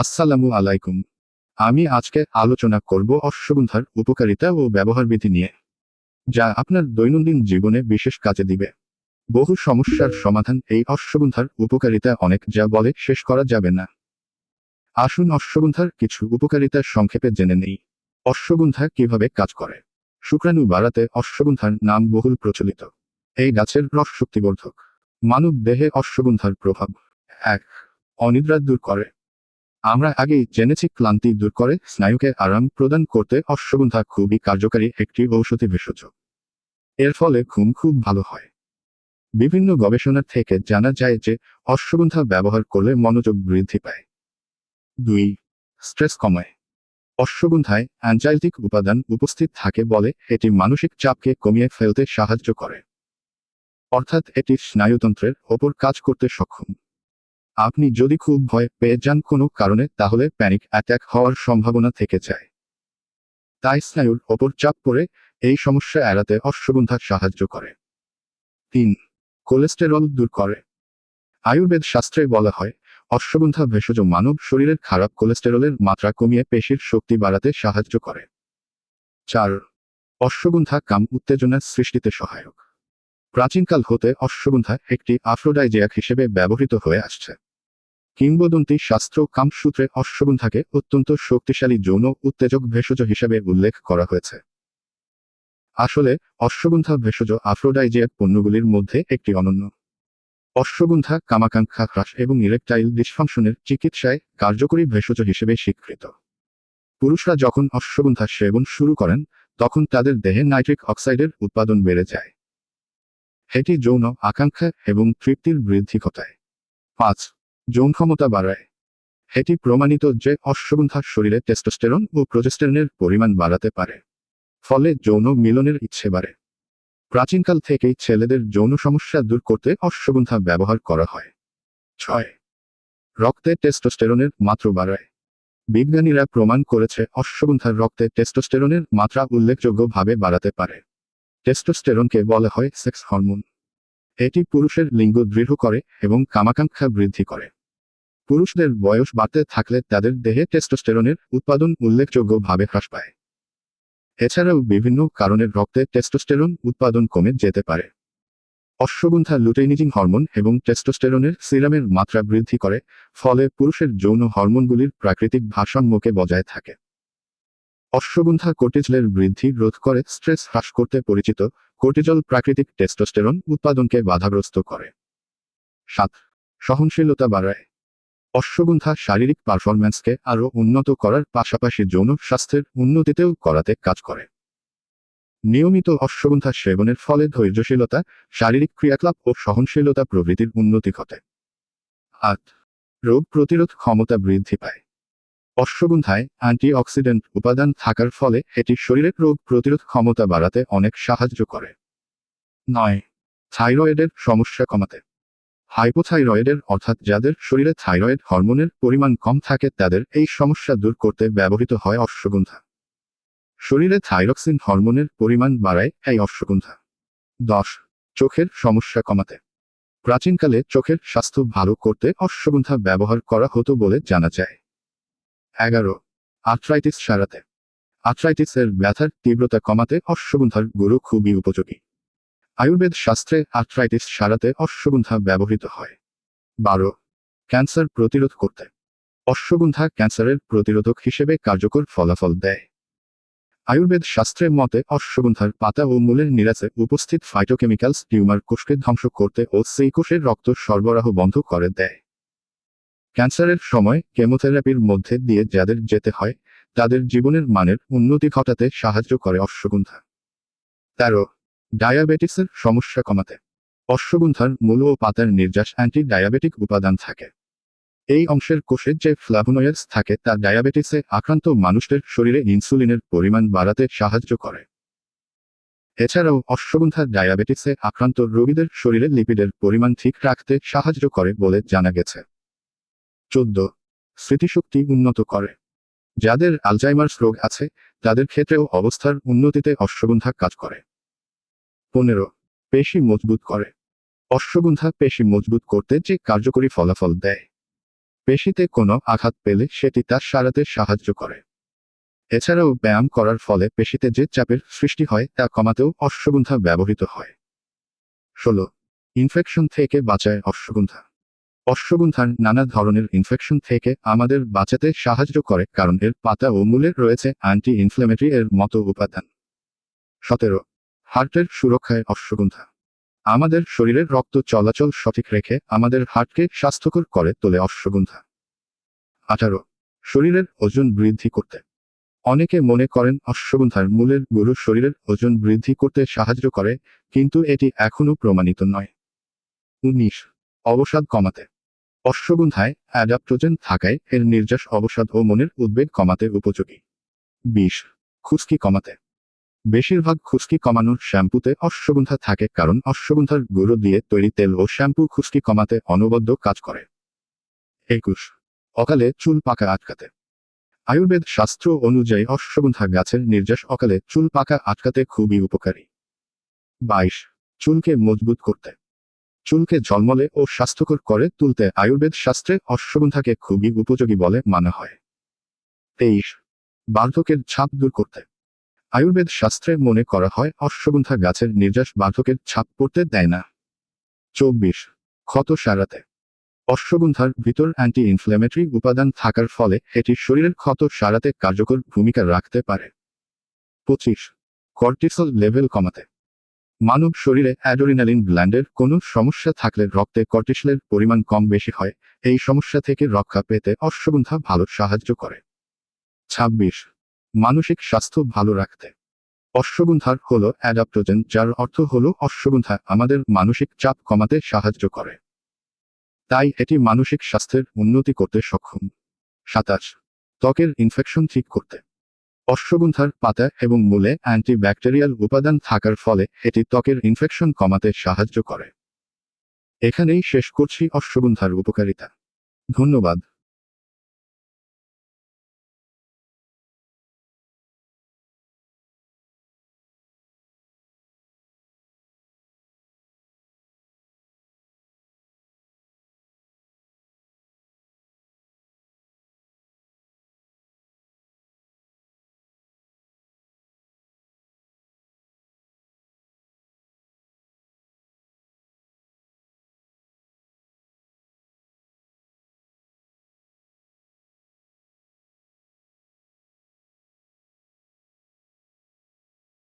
আসসালামু আলাইকুম। আমি আজকে আলোচনা করব অশ্বগন্ধার উপকারিতা ও ব্যবহারবিধি নিয়ে, যা আপনার দৈনন্দিন জীবনে বিশেষ কাজে দিবে। বহু সমস্যার সমাধান এই অশ্বগন্ধার উপকারিতা অনেক, যা বলে শেষ করা যাবে না। আসুন অশ্বগন্ধার কিছু উপকারিতা সংক্ষেপে জেনে নেই। অশ্বগন্ধা কীভাবে কাজ করে? শুক্রাণু বাড়াতে অশ্বগন্ধার নাম বহুল প্রচলিত। এই গাছের রস শক্তিবর্ধক। মানব দেহে অশ্বগন্ধার প্রভাব এক, অনিদ্রা দূর করে। আমরা আগেই জেনেছি ক্লান্তি দূর করে স্নায়ুকে আরাম প্রদান করতে অশ্বগন্ধা খুবই কার্যকারী একটি ঔষধি ভেষজ। এর ফলে ঘুম খুব ভালো হয়। বিভিন্ন গবেষণা থেকে জানা যায় যে অশ্বগন্ধা ব্যবহার করলে মনোযোগ বৃদ্ধি পায়। দুই, স্ট্রেস কমায়। অশ্বগন্ধায় অ্যাঞ্জাইটিক উপাদান উপস্থিত থাকে বলে এটি মানসিক চাপকে কমিয়ে ফেলতে সাহায্য করে। অর্থাৎ এটি স্নায়ুতন্ত্রের ওপর কাজ করতে সক্ষম। আপনি যদি খুব ভয় পেয়ে যান কোনো কারণে, তাহলে প্যানিক অ্যাটাক হওয়ার সম্ভাবনা থেকে যায়। তাই স্নায়ুর ওপর চাপ পড়ে এই সমস্যা এড়াতে অশ্বগন্ধা সাহায্য করে। তিন, কোলেস্টেরল দূর করে। আয়ুর্বেদ শাস্ত্রে বলা হয়, অশ্বগন্ধা ভেষজ মানব শরীরের খারাপ কোলেস্টেরলের মাত্রা কমিয়ে পেশির শক্তি বাড়াতে সাহায্য করে। চার, অশ্বগন্ধা কাম উত্তেজনার সৃষ্টিতে সহায়ক। প্রাচীনকাল হতে অশ্বগন্ধা একটি আফ্রোডাইজিয়াক হিসেবে ব্যবহৃত হয়ে আসছে। কিংবদন্তি শাস্ত্র কামসূত্রে অশ্বগন্ধাকে অত্যন্ত শক্তিশালী যৌন উত্তেজক ভেষজ হিসেবে উল্লেখ করা হয়েছে। আসলে, অশ্বগন্ধা ভেষজ আফ্রোডাইজিয়াক পণ্যগুলির মধ্যে একটি অনন্য। অশ্বগন্ধা কামাকাঙ্ক্ষা হ্রাস এবং ইরেকটাইল ডিসফাংশনের চিকিৎসায় কার্যকরী ভেষজ হিসেবে স্বীকৃত। পুরুষরা যখন অশ্বগন্ধা সেবন শুরু করেন, তখন তাদের দেহে নাইট্রিক অক্সাইডের উৎপাদন বেড়ে যায়। এটি যৌন আকাঙ্ক্ষা এবং তৃপ্তির বৃদ্ধি ঘটায় পাঁচ যৌন ক্ষমতা বাড়ায়। এটি প্রমাণিত যে অশ্বগন্ধা শরীরে টেস্টোস্টেরন ও প্রজেস্টেরনের পরিমাণ বাড়াতে পারে। ফলে যৌন মিলনের ইচ্ছে বাড়ে। প্রাচীনকাল থেকেই ছেলেদের যৌন সমস্যা দূর করতে অশ্বগন্ধা ব্যবহার করা হয়। ছয়। রক্তে টেস্টোস্টেরনের মাত্রা বাড়ায়। বিজ্ঞানীরা প্রমাণ করেছে অশ্বগন্ধার রক্তে টেস্টোস্টেরনের মাত্রা উল্লেখযোগ্যভাবে বাড়াতে পারে। টেস্টোস্টেরনকে বলা হয় সেক্স হরমোন এটি পুরুষের লিঙ্গ দৃঢ় করে এবং কামাকাঙ্ক্ষা বৃদ্ধি করে। পুরুষদের বয়স বাড়তে থাকলে তাদের দেহে টেস্টোস্টেরনের উৎপাদন উল্লেখযোগ্যভাবে হ্রাস পায়। এছাড়াও বিভিন্ন কারণের রক্তে টেস্টোস্টেরন উৎপাদন কমে যেতে পারে। অশ্বগন্ধা লুটেইনিজিং হরমোন এবং টেস্টোস্টেরনের সিরামের মাত্রা বৃদ্ধি করে, ফলে পুরুষের যৌন হরমোনগুলির প্রাকৃতিক ভারসাম্যকে বজায় থাকে। অশ্বগন্ধা কোর্টিজলের বৃদ্ধি রোধ করে স্ট্রেস হ্রাস করতে পরিচিত কোর্টিজল প্রাকৃতিক টেস্টোস্টেরন উৎপাদনকে বাধাগ্রস্ত করে। সাত, সহনশীলতা বাড়ায়। অশ্বগন্ধা শারীরিক পারফরম্যান্সকে আরও উন্নত করার পাশাপাশি যৌন স্বাস্থ্যের উন্নতিতেও করাতে কাজ করে। নিয়মিত অশ্বগন্ধা সেবনের ফলে ধৈর্যশীলতা, শারীরিক ক্রিয়াকলাপ ও সহনশীলতা প্রভৃতির উন্নতি ঘটে। আট, রোগ প্রতিরোধ ক্ষমতা বৃদ্ধি পায়। অশ্বগন্ধায় অ্যান্টিঅক্সিডেন্ট উপাদান থাকার ফলে এটি শরীরের রোগ প্রতিরোধ ক্ষমতা বাড়াতে অনেক সাহায্য করে। নয়, থাইরয়েডের সমস্যা কমাতে। হাইপোথাইরয়েডের, অর্থাৎ যাদের শরীরে থাইরয়েড হরমোনের পরিমাণ কম থাকে, তাদের এই সমস্যা দূর করতে ব্যবহৃত হয় অশ্বগন্ধা। শরীরে থাইরক্সিন হরমোনের পরিমাণ বাড়ায় এই অশ্বগন্ধা। দশ, চোখের সমস্যা কমাতে। প্রাচীনকালে চোখের স্বাস্থ্য ভালো করতে অশ্বগন্ধা ব্যবহার করা হতো বলে জানা যায়। এগারো, আর্থ্রাইটিস সারাতে। আর্থ্রাইটিসের ব্যথার তীব্রতা কমাতে অশ্বগন্ধার গুরু খুবই উপযোগী। আয়ুর্বেদ শাস্ত্রে আর্থ্রাইটিস সারাতে অশ্বগন্ধা ব্যবহৃত হয়। বারো, ক্যান্সার প্রতিরোধ করতে। অশ্বগন্ধা ক্যান্সারের প্রতিরোধক হিসেবে কার্যকর ফলাফল দেয়। আয়ুর্বেদ শাস্ত্রের মতে অশ্বগন্ধার পাতা ও মূলের নিরাচে উপস্থিত ফাইটোকেমিক্যালস টিউমার কোষকে ধ্বংস করতে ও সেই কোষের রক্ত সরবরাহ বন্ধ করে দেয়। ক্যান্সারের সময় কেমোথেরাপির মধ্যে দিয়ে যাদের যেতে হয়, তাদের জীবনের মানের উন্নতি ঘটাতে সাহায্য করে অশ্বগন্ধা। তেরো ডায়াবেটিসের সমস্যা কমাতে। অশ্বগন্ধার মূল ও পাতার নির্যাস অ্যান্টি ডায়াবেটিক উপাদান থাকে। এই অংশের কোষে যে ফ্লাভোনয়েডস থাকে তা ডায়াবেটিসে আক্রান্ত মানুষদের শরীরে ইনসুলিনের পরিমাণ বাড়াতে সাহায্য করে। এছাড়াও অশ্বগন্ধা ডায়াবেটিসে আক্রান্ত রোগীদের শরীরে লিপিডের পরিমাণ ঠিক রাখতে সাহায্য করে বলে জানা গেছে। চোদ্দ। স্মৃতিশক্তি উন্নত করে। যাদের আলজাইমার্স রোগ আছে, তাদের ক্ষেত্রেও অবস্থার উন্নতিতে অশ্বগন্ধা কাজ করে। পনেরো, পেশি মজবুত করে। অশ্বগন্ধা পেশি মজবুত করতে যে কার্যকরী ফলাফল দেয়। পেশিতে কোনো আঘাত পেলে সেটি তা সারাতে সাহায্য করে। এছাড়াও ব্যায়াম করার ফলে পেশিতে যে চাপের সৃষ্টি হয় তা কমাতেও অশ্বগন্ধা ব্যবহৃত হয়। ষোলো, ইনফেকশন থেকে বাঁচায় অশ্বগন্ধা। অশ্বগন্ধার নানা ধরনের ইনফেকশন থেকে আমাদের বাঁচাতে সাহায্য করে কারণ এর পাতা ও মূলে রয়েছে অ্যান্টি ইনফ্লেমেটরি এর মতো উপাদান। সতেরো হার্টের সুরক্ষায় অশ্বগন্ধা। আমাদের শরীরের রক্ত চলাচল সঠিক রেখে আমাদের হার্টকে স্বাস্থ্যকর করে তোলে অশ্বগন্ধা। আঠারো, শরীরের ওজন বৃদ্ধি করতে। অনেকে মনে করেন অশ্বগন্ধার মূলের গুরু শরীরের ওজন বৃদ্ধি করতে সাহায্য করে, কিন্তু এটি এখনও প্রমাণিত নয়। উনিশ, অবসাদ কমাতে। অশ্বগন্ধায় অ্যাডাপ্টোজেন থাকায় এর নির্যাস অবসাদ ও মনের উদ্বেগ কমাতে উপযোগী। বিশ, খুশকি কমাতে। বেশিরভাগ খুশকি কমানোর শ্যাম্পুতে অশ্বগন্ধা থাকে কারণ অশ্বগন্ধার গুঁড়ো দিয়ে তৈরি তেল ও শ্যাম্পু খুশকি কমাতে অনবদ্য কাজ করে। একুশ, অকালে চুল পাকা আটকাতে। আয়ুর্বেদ শাস্ত্র অনুযায়ী অশ্বগন্ধা গাছের নির্যাস অকালে চুল পাকা আটকাতে খুবই উপকারী। বাইশ, চুলকে মজবুত করতে। চুলকে ঝলমলে ও স্বাস্থ্যকর করে তুলতে আয়ুর্বেদ শাস্ত্রে অশ্বগন্ধাকে খুবই উপযোগী বলে মানা হয়। তেইশ বার্ধকের ছাপ দূর করতে। আয়ুর্বেদ শাস্ত্রে মনে করা হয়, অশ্বগন্ধা গাছের নির্যাস বার্ধক্যের ছাপ পড়তে দেয় না। চব্বিশ, ক্ষত সারাতে। অশ্বগন্ধার ভিতর অ্যান্টি ইনফ্ল্যামেটরি উপাদান থাকার ফলে এটি শরীরের ক্ষত সারাতে কার্যকর ভূমিকা রাখতে পারে। পঁচিশ, কর্টিসল লেভেল কমাতে। মানব শরীরে অ্যাডোরিনালিন গ্ল্যান্ডের কোনো সমস্যা থাকলে রক্তে কর্টিসলের পরিমাণ কম বেশি হয়, এই সমস্যা থেকে রক্ষা পেতে অশ্বগন্ধা ভালো সাহায্য করে। ছাব্বিশ মানসিক স্বাস্থ্য ভালো রাখতে। অশ্বগন্ধার হল অ্যাডাপ্টোজেন, যার অর্থ হল অশ্বগন্ধা আমাদের মানসিক চাপ কমাতে সাহায্য করে। তাই এটি মানসিক স্বাস্থ্যের উন্নতি করতে সক্ষম। সাতাশ। ত্বকের ইনফেকশন ঠিক করতে। অশ্বগন্ধার পাতা এবং মূলে অ্যান্টিব্যাকটেরিয়াল উপাদান থাকার ফলে এটি ত্বকের ইনফেকশন কমাতে সাহায্য করে। এখানেই শেষ করছি অশ্বগন্ধার উপকারিতা। ধন্যবাদ।